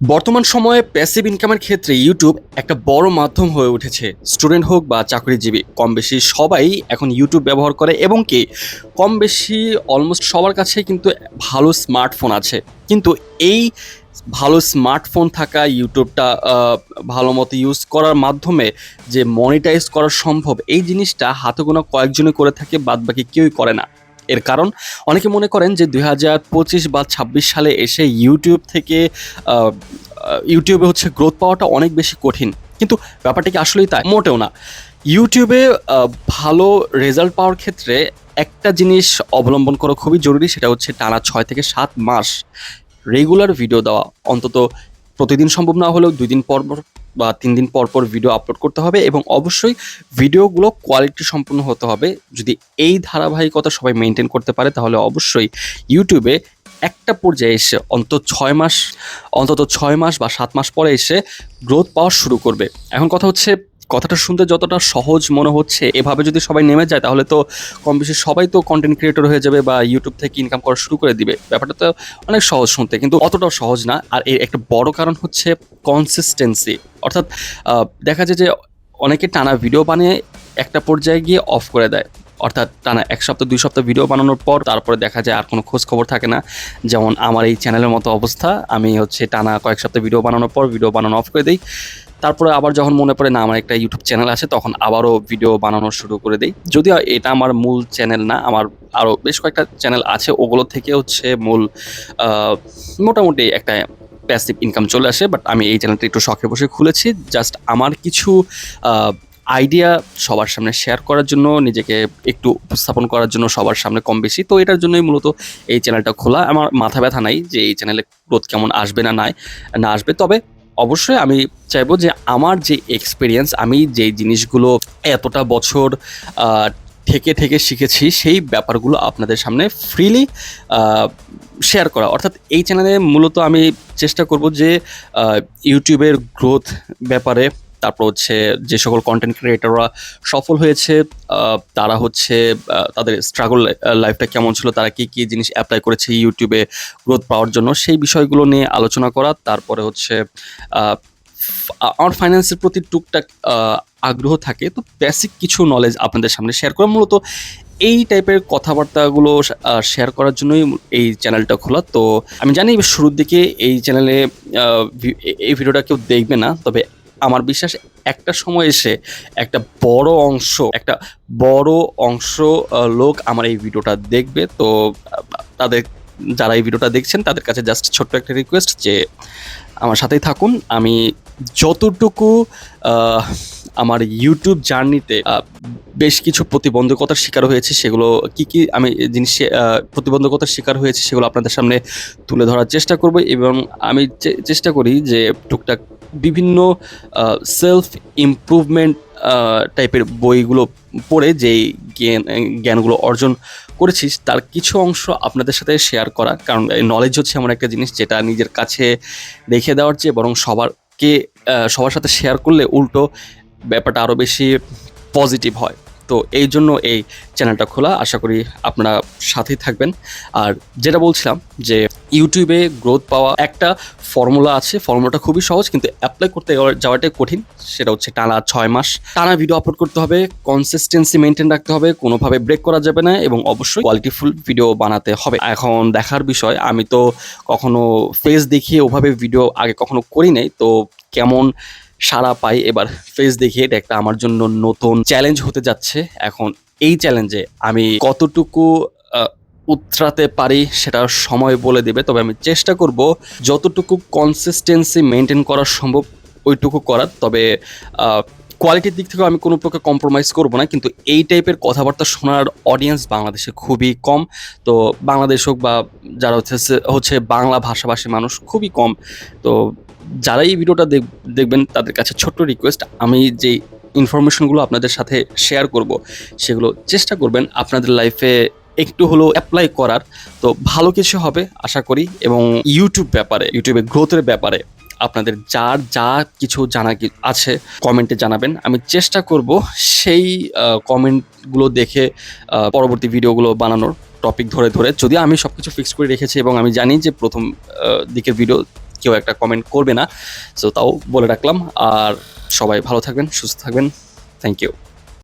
বর্তমান সময়ে প্যাসিভ ইনকামের ক্ষেত্রে ইউটিউব একটা বড় মাধ্যম হয়ে উঠেছে। স্টুডেন্ট হোক বা চাকরিজীবী কম বেশি সবাই এখন ইউটিউব ব্যবহার করে এবং কি কম বেশি অলমোস্ট সবার কাছে কিন্তু ভালো স্মার্টফোন আছে। কিন্তু এই ভালো স্মার্টফোন থাকা ইউটিউবটা ভালো মতো ইউজ করার মাধ্যমে যে মনিটাইজ করা সম্ভব, এই জিনিসটা হাতে গোনা কয়েকজনে করে থাকে বাদ বাকি কেউই করে না। এর কারণ। অনেকে মনে করেন যে দুই হাজার পঁচিশ বা ছাব্বিশ সালে এসে ইউটিউব থেকে ইউটিউবে হচ্ছে গ্রোথ পাওয়াটা অনেক বেশি কঠিন। কিন্তু ব্যাপারটা কি আসলেই তাই? মোটেও না। ইউটিউবে ভালো রেজাল্ট পাওয়ার ক্ষেত্রে একটা জিনিস অবলম্বন করা খুবই জরুরি, সেটা হচ্ছে টানা ছয় থেকে সাত মাস রেগুলার ভিডিও দেওয়া। অন্তত প্রতিদিন সম্ভব না হলেও দুই দিন পর বা তিন দিন পর পর ভিডিও আপলোড করতে হবে এবং অবশ্যই ভিডিওগুলো কোয়ালিটি সম্পূর্ণ হতে হবে। যদি এই ধারাবাহিকতা সবাই মেনটেন করতে পারে, তাহলে অবশ্যই ইউটিউবে একটা পর্যায়ে এসে অন্তত ছয় মাস, অন্তত ছয় মাস বা সাত মাস পরে এসে গ্রোথ পাওয়া শুরু করবে। এখন কথা হচ্ছে কথাটা শুনতে যতটা সহজ মনে হচ্ছে, এভাবে যদি সবাই নেমে যায়, তাহলে তো কম বেশি সবাই তো কন্টেন্ট ক্রিয়েটর হয়ে যাবে বা ইউটিউব থেকে ইনকাম করা শুরু করে দিবে। ব্যাপারটা তো অনেক সহজ শুনতে, কিন্তু অতটাও সহজ না। আর এর একটা বড় কারণ হচ্ছে কনসিস্টেন্সি অর্থাৎ দেখা যায় যে অনেকে টানা ভিডিও বানিয়ে একটা পর্যায়ে গিয়ে অফ করে দেয়। অর্থাৎ টানা এক সপ্তাহ, দুই সপ্তাহ ভিডিও বানানোর পর তারপরে দেখা যায় আর কোনো খোঁজ খবর থাকে না। যেমন আমার এই চ্যানেলের মতো অবস্থা, আমি হচ্ছে টানা কয়েক সপ্তাহ ভিডিও বানানোর পর ভিডিও বানানো অফ করে দিই। তারপরে আবার যখন মনে পড়ে, না, আমার একটা ইউটিউব চ্যানেল আছে, তখন আবারও ভিডিও বানানো শুরু করে দিই। যদিও এটা আমার মূল চ্যানেল না, আমার আরও বেশ কয়েকটা চ্যানেল আছে, ওগুলো থেকে হচ্ছে মূল মোটামুটি একটা প্যাসিভ ইনকাম চলে আসে বাট আমি এই চ্যানেলটা একটু শখে বসে খুলেছি। জাস্ট আমার কিছু আইডিয়া সবার সামনে শেয়ার করার জন্য, নিজেকে একটু উপস্থাপন করার জন্য সবার সামনে কম বেশি। তো এটার জন্যই মূলত এই চ্যানেলটা খোলা। আমার মাথা ব্যথা নাই যে এই চ্যানেলে গ্রোথ কেমন আসবে না নাই, না আসবে। তবে অবশ্যই আমি চাইব যে আমার যে এক্সপিরিয়েন্স আমি যে জিনিসগুলো এতটা বছর থেকে থেকে শিখেছি, সেই ব্যাপারগুলো আপনাদের সামনে ফ্রিলি শেয়ার করা। অর্থাৎ এই চ্যানেলে মূলত আমি চেষ্টা করব যে ইউটিউবের গ্রোথ ব্যাপারে তারপর হচ্ছে যে সকল কন্টেন্ট ক্রিয়েটাররা সফল হয়েছে তারা হচ্ছে তাদের স্ট্রাগল লাইফটা কেমন ছিল, তারা কি কি জিনিস অ্যাপ্লাই করেছে ইউটিউবে গ্রোথ পাওয়ার জন্য, সেই বিষয়গুলো নিয়ে আলোচনা করা। তারপরে হচ্ছে আমার ফাইন্যান্সের প্রতি টুকটাক আগ্রহ থাকে, তো বেসিক কিছু নলেজ আপনাদের সামনে শেয়ার করা। মূলত এই টাইপের কথাবার্তাগুলো শেয়ার করার জন্যই এই চ্যানেলটা খোলা। তো আমি জানি শুরুর দিকে এই চ্যানেলে এই ভিডিওটা কেউ দেখবে না, তবে আমার বিশ্বাস একটা সময় এসে একটা বড় অংশ, একটা বড় অংশ লোক আমার এই ভিডিওটা দেখবে। তো তাদের যারা এই ভিডিওটা দেখছেন, তাদের কাছে জাস্ট ছোট্ট একটা রিকোয়েস্ট যে, আমার সাথেই থাকুন। আমি যতটুকু আমার ইউটিউব জার্নিতে বেশ কিছু প্রতিবন্ধকতার শিকার হয়েছে, সেগুলো কি কি আমি জিনিস প্রতিবন্ধকতার শিকার হয়েছে, সেগুলো আপনাদের সামনে তুলে ধরার চেষ্টা করব। এবং আমি চেষ্টা করি যে, টুকটাক বিভিন্ন সেলফ ইম্প্রুভমেন্ট টাইপের বইগুলো পড়ে যেই জ্ঞান, জ্ঞানগুলো অর্জন করেছিস তার কিছু অংশ আপনাদের সাথে শেয়ার করা। কারণ নলেজ হচ্ছে এমন একটা জিনিস যেটা নিজের কাছে রেখে দেওয়ার চেয়ে বরং সবারকে সবার সাথে শেয়ার করলে উল্টো ব্যাপারটা আরও বেশি পজিটিভ হয়। তো এই জন্য এই চ্যানেলটা খোলা। আশা করি আপনারা সাথেই থাকবেন। আর যেটা বলছিলাম যে ইউটিউবে গ্রোথ পাওয়া একটা ফর্মুলা আছে। ফর্মুলাটা খুবই সহজ, কিন্তু অ্যাপ্লাই করতে যাওয়া- যাওয়াটাই কঠিন। সেটা হচ্ছে টানা ছয় মাস। টানা ভিডিও আপলোড করতে হবে কনসিস্টেন্সি মেনটেন রাখতে হবে, কোনোভাবে ব্রেক করা যাবে না এবং অবশ্যই কোয়ালিটিফুল ভিডিও বানাতে হবে। এখন দেখার বিষয়, আমি তো কখনো ফেস দেখিয়ে ওভাবে ভিডিও আগে কখনো করি নাই। তো কেমন সারা পাই। এবার ফেস দেখিয়ে এটা একটা আমার জন্য নতুন চ্যালেঞ্জ হতে যাচ্ছে। এখন এই চ্যালেঞ্জে আমি কতটুকু উতরাতে পারি সেটা সময় বলে দেবে। তবে আমি চেষ্টা করব যতটুকু কনসিস্টেন্সি মেনটেন করা সম্ভব ওইটুকু করার। তবে কোয়ালিটির দিক থেকেও আমি কোনো প্রকার কম্প্রোমাইজ করব না। কিন্তু এই টাইপের কথাবার্তা শোনার অডিয়েন্স বাংলাদেশে খুবই কম। তো বাংলাদেশ হোক বা যারা হচ্ছে হচ্ছে বাংলা ভাষাভাষী মানুষ খুবই কম। তো যারা এই ভিডিওটা দেখ- দেখবেন তাদের কাছে ছোট্ট রিকোয়েস্ট আমি যে ইনফরমেশনগুলো আপনাদের সাথে শেয়ার করব, সেগুলো চেষ্টা করবেন আপনাদের লাইফে একটু হলেও অ্যাপ্লাই করার। তো ভালো কিছু হবে আশা করি এবং ইউটিউব ব্যাপারে ইউটিউবে গ্রোথের ব্যাপারে আপনাদের যার যা কিছু জানা আছে কমেন্টে জানাবেন। আমি চেষ্টা করব সেই কমেন্টগুলো দেখে পরবর্তী ভিডিওগুলো বানানোর টপিক ধরে ধরে। যদি আমি সব কিছু ফিক্স করে রেখেছি এবং আমি জানি যে প্রথম দিকের ভিডিও কেউ একটা কমেন্ট করবে না। সো তাও বলে রাখলাম। আর সবাই ভালো থাকবেন, সুস্থ থাকবেন। Thank you